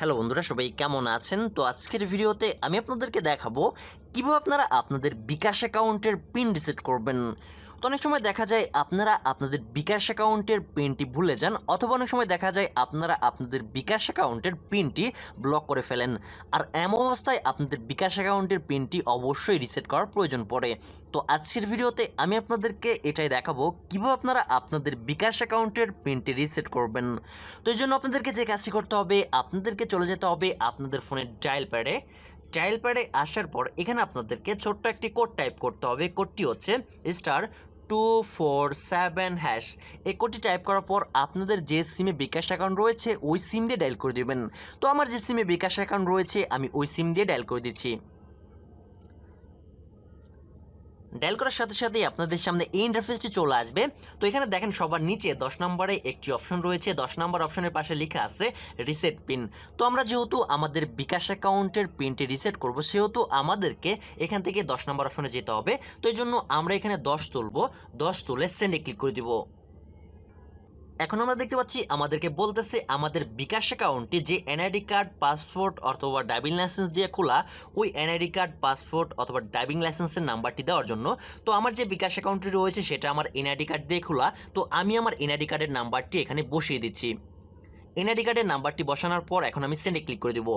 Hello বন্ধুরা, সবাই কেমন আছেন? তো আজকের ভিডিওতে আমি আপনাদেরকে দেখাবো কীভাবে আপনারা আপনাদের বিকাশ অ্যাকাউন্টের পিন রিসেট করবেন। তো অনেক সময় দেখা যায় আপনারা আপনাদের বিকাশ অ্যাকাউন্টের পিনটি ভুলে যান অথবা অনেক সময় দেখা যায় আপনারা আপনাদের বিকাশ অ্যাকাউন্টের পিনটি ব্লক করে ফেলেন। আর এমন অবস্থায় আপনাদের বিকাশ অ্যাকাউন্টের পিনটি অবশ্যই রিসেট করার প্রয়োজন পড়ে। তো আজকের ভিডিওতে আমি আপনাদেরকে এটাই দেখাবো, কীভাবে আপনারা আপনাদের বিকাশ অ্যাকাউন্টের পিনটি রিসেট করবেন। তো এই জন্য আপনাদেরকে যে কাজটি করতে হবে, আপনাদেরকে চলে যেতে হবে আপনাদের ফোনের ডায়াল প্যাডে। ডায়াল প্যাডে আসার পর এখানে আপনাদেরকে ছোট্ট একটি কোড টাইপ করতে হবে। কোডটি হচ্ছে star two four seven hash এই কোডটি টাইপ করার পর আপনাদের যে সিমে বিকাশ অ্যাকাউন্ট রয়েছে, ওই সিম দিয়ে ডায়াল করে দেবেন। তো আমার যে সিমে বিকাশ অ্যাকাউন্ট রয়েছে, আমি ওই সিম দিয়ে ডায়াল করে দিচ্ছি। ডায়াল করার সাথে সাথেই আপনাদের সামনে এই ইন্টারফেসটি চলে আসবে। তো এখানে দেখেন সবার নিচে দশ নম্বরে একটি অপশন রয়েছে। দশ নম্বর অপশনের পাশে লেখা আছে রিসেট পিন তো আমরা যেহেতু আমাদের বিকাশ অ্যাকাউন্টের পিনটি রিসেট করব, সেহেতু আমাদেরকে এখান থেকে দশ নম্বর অপশনে যেতে হবে। তো এই জন্য আমরা এখানে দশ তুলবো। দশ তুলে সেন্ডে ক্লিক করে দিব। এখন আমরা দেখতে পাচ্ছি আমাদেরকে বলতেছে আমাদের বিকাশ অ্যাকাউন্টটি যে এনআইডি কার্ড পাসপোর্ট অথবা ড্রাইভিং লাইসেন্স দিয়ে খোলা, ওই এনআইডি কার্ড পাসপোর্ট অথবা ড্রাইভিং লাইসেন্সের নাম্বারটি দেওয়ার জন্য। তো আমার যে বিকাশ অ্যাকাউন্টটি রয়েছে সেটা আমার এনআইডি কার্ড দিয়ে খোলা। তো আমি আমার এনআইডি কার্ডের নাম্বারটি এখানে বসিয়ে দিচ্ছি। এনআইডি কার্ডের নাম্বারটি বসানোর পর এখন আমি সেন্ডে ক্লিক করে দেবো।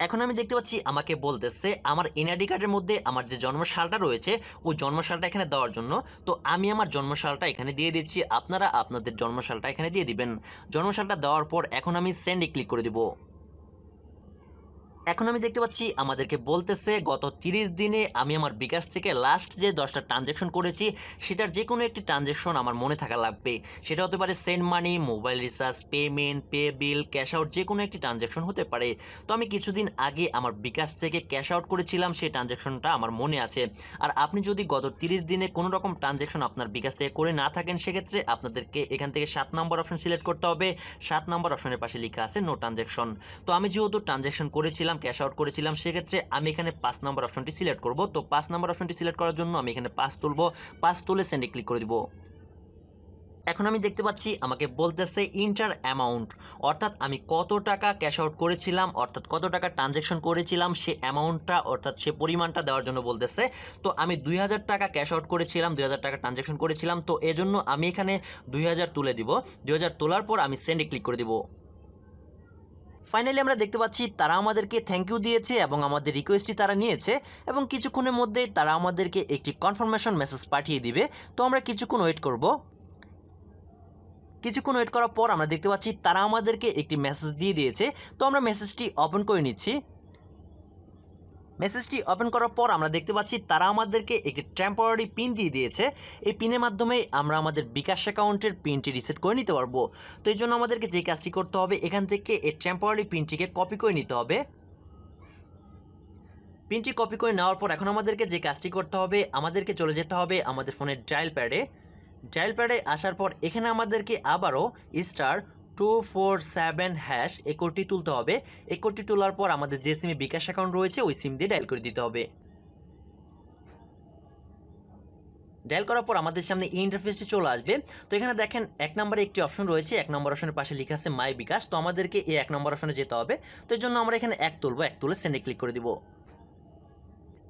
এখন আমি দেখতে পাচ্ছি আমাকে বলতেছে, আমার এনআইডি কার্ডের মধ্যে আমার যে জন্মশালটা রয়েছে ওই জন্মশালটা এখানে দেওয়ার জন্য, তো আমি আমার জন্মশালটা এখানে দিয়ে দিচ্ছি। আপনারা আপনাদের জন্মশালটা এখানে দিয়ে দিবেন। জন্মশালটা দেওয়ার পর এখন আমি সেন্ডে ক্লিক করে দিব। এখন আমি দেখতে পাচ্ছি আমাদেরকে বলতেছে, গত তিরিশ দিনে আমি আমার বিকাশ থেকে লাস্ট যে দশটা ট্রানজ্যাকশন করেছি, সেটার যে কোনো একটি ট্রানজ্যাকশন আমার মনে থাকা লাগবে। সেটা হতে পারে send money mobile recharge payment pay bill cash out যে কোনো একটি ট্রানজ্যাকশন হতে পারে। তো আমি কিছুদিন আগে আমার বিকাশ থেকে ক্যাশ আউট করেছিলাম, সেই ট্রানজ্যাকশনটা আমার মনে আছে। আর আপনি যদি গত তিরিশ দিনে কোনো রকম ট্রানজ্যাকশন আপনার বিকাশ থেকে করে না থাকেন, সেক্ষেত্রে আপনাদেরকে এখান থেকে সাত নম্বর অপশন সিলেক্ট করতে হবে। সাত নম্বর অপশনের পাশে লেখা আছে নো ট্রানজ্যাকশন তো আমি যেহেতু ট্রানজ্যাকশন করেছিলাম ক্যাশ আউট করেছিলাম, সেক্ষেত্রে আমি এখানে পাঁচ নম্বর অপশনটি সিলেক্ট করব। তো পাঁচ নম্বর অপশনটি সিলেক্ট করার জন্য আমি এখানে পাঁচ তুলব, পাঁচ তুলে সেন্ডে ক্লিক করে দিব। এখন আমি দেখতে পাচ্ছি আমাকে বলতেছে ইন্টার অ্যামাউন্ট অর্থাৎ আমি কত টাকা ক্যাশ আউট করেছিলাম, অর্থাৎ কত টাকা ট্রানজ্যাকশন করেছিলাম, সে অ্যামাউন্টটা অর্থাৎ সে পরিমাণটা দেওয়ার জন্য বলতেছে। তো আমি দুই হাজার টাকা ক্যাশ আউট করেছিলাম, দুই হাজার টাকা ট্রানজ্যাকশন করেছিলাম, তো এজন্য আমি এখানে দুই হাজার তুলে দিব। দুই হাজার তোলার পর আমি সেন্ডে ক্লিক করে দিব। ফাইনালি আমরা দেখতে পাচ্ছি তারা আমাদেরকে থ্যাংক ইউ দিয়েছে এবং আমাদের রিকোয়েস্টটি তারা নিয়েছে এবং কিছুক্ষণের মধ্যেই তারা আমাদেরকে একটি কনফার্মেশন মেসেজ পাঠিয়ে দিবে। তো আমরা কিছুক্ষণ ওয়েট করব। কিছুক্ষণ ওয়েট করার পর আমরা দেখতে পাচ্ছি তারা আমাদেরকে একটি মেসেজ দিয়ে দিয়েছে। তো আমরা মেসেজটি ওপেন করে নিচ্ছি। মেসেজটি ওপেন করার পর আমরা দেখতে পাচ্ছি তারা আমাদেরকে একটি টেম্পোরারি পিন দিয়ে দিয়েছে। এই পিনের মাধ্যমে আমরা আমাদের বিকাশ অ্যাকাউন্টের পিনটি রিসেট করে নিতে পারব। তো এই জন্য আমাদেরকে যে কাজটি করতে হবে, এখান থেকে এই টেম্পোরারি পিনটিকে কপি করে নিতে হবে। পিনটি কপি করে নেওয়ার পর এখন আমাদেরকে যে কাজটি করতে হবে, আমাদেরকে চলে যেতে হবে আমাদের ফোনের ডায়াল প্যাডে ডায়াল প্যাডে আসার পর এখানে আমাদেরকে আবারও star two four seven hash এই তুলতে হবে। এই তোলার পর আমাদের যে সিমে বিকাশ অ্যাকাউন্ট রয়েছে, ওই সিম দিয়ে ডায়াল করে দিতে হবে। ডায়াল করার পর আমাদের সামনে এই ইন্টারফেসটি চলে আসবে। তো এখানে দেখেন এক নম্বরে একটি অপশন রয়েছে, এক নম্বর অপশনের পাশে লেখা আছে মাই বিকাশ। তো আমাদেরকে এই এক নম্বর অপশনে যেতে হবে। তো এর জন্য আমরা এখানে এক তুলবো, এক তুলে সেন্ডে ক্লিক করে দিব।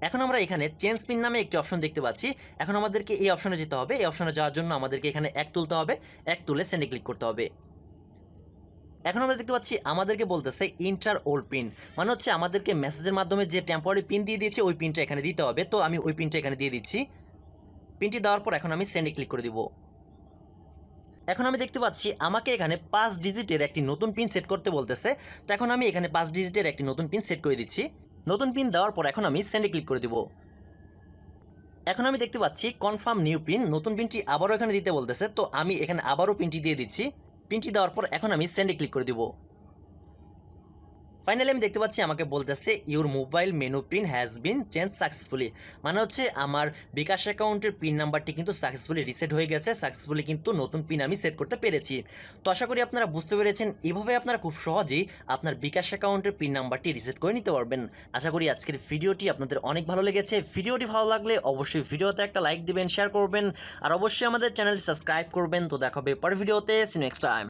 এখন আমরা এখানে চেঞ্জ পিন নামে একটি অপশন দেখতে পাচ্ছি। এখন আমাদেরকে এই অপশনে যেতে হবে। এই অপশনে যাওয়ার জন্য আমাদেরকে এখানে এক তুলতে হবে, এক তুলে সেন্ডে ক্লিক করতে হবে। এখন আমরা দেখতে পাচ্ছি আমাদেরকে বলতেছে ইন্টার ওল্ড পিন মানে হচ্ছে আমাদেরকে মেসেজের মাধ্যমে যে টেম্পোরারি পিন দিয়ে দিয়েছে, ওই পিনটা এখানে দিতে হবে। তো আমি ওই পিনটা এখানে দিয়ে দিচ্ছি। পিনটি দেওয়ার পর এখন আমি সেন্ডে ক্লিক করে দিব। এখন আমি দেখতে পাচ্ছি আমাকে এখানে পাঁচ ডিজিটের একটি নতুন পিন সেট করতে বলতেছে। তো এখন আমি এখানে পাঁচ ডিজিটের একটি নতুন পিন সেট করে দিচ্ছি। নতুন পিন দেওয়ার পর এখন আমি সেন্ডে ক্লিক করে দিব। এখন আমি দেখতে পাচ্ছি কনফার্ম নিউ পিন নতুন পিনটি আবারও এখানে দিতে বলতেছে। তো আমি এখানে আবারও পিনটি দিয়ে দিচ্ছি। পিনটি দেওয়ার পর এখন আমি সেন্ডে ক্লিক করে দিব। ফাইনালি আমি দেখতে পাচ্ছি আমাকে বলতেছে your mobile menu PIN has been change successfully মানে হচ্ছে আমার বিকাশ অ্যাকাউন্টের পিন নাম্বারটি কিন্তু সাকসেসফুলি রিসেট হয়ে গেছে সাকসেসফুলি কিন্তু নতুন পিন আমি সেট করতে পেরেছি। তো আশা করি আপনারা বুঝতে পেরেছেন, এভাবে আপনারা খুব সহজেই আপনার বিকাশ অ্যাকাউন্টের পিন নাম্বারটি রিসেট করে নিতে পারবেন। আশা করি আজকের ভিডিওটি আপনাদের অনেক ভালো লেগেছে। ভিডিওটি ভালো লাগলে অবশ্যই ভিডিওতে একটা লাইক দিবেন শেয়ার করবেন, আর অবশ্যই আমাদের চ্যানেলটি সাবস্ক্রাইব করবেন। তো দেখাবে পরের ভিডিওতে সি নেক্সট টাইম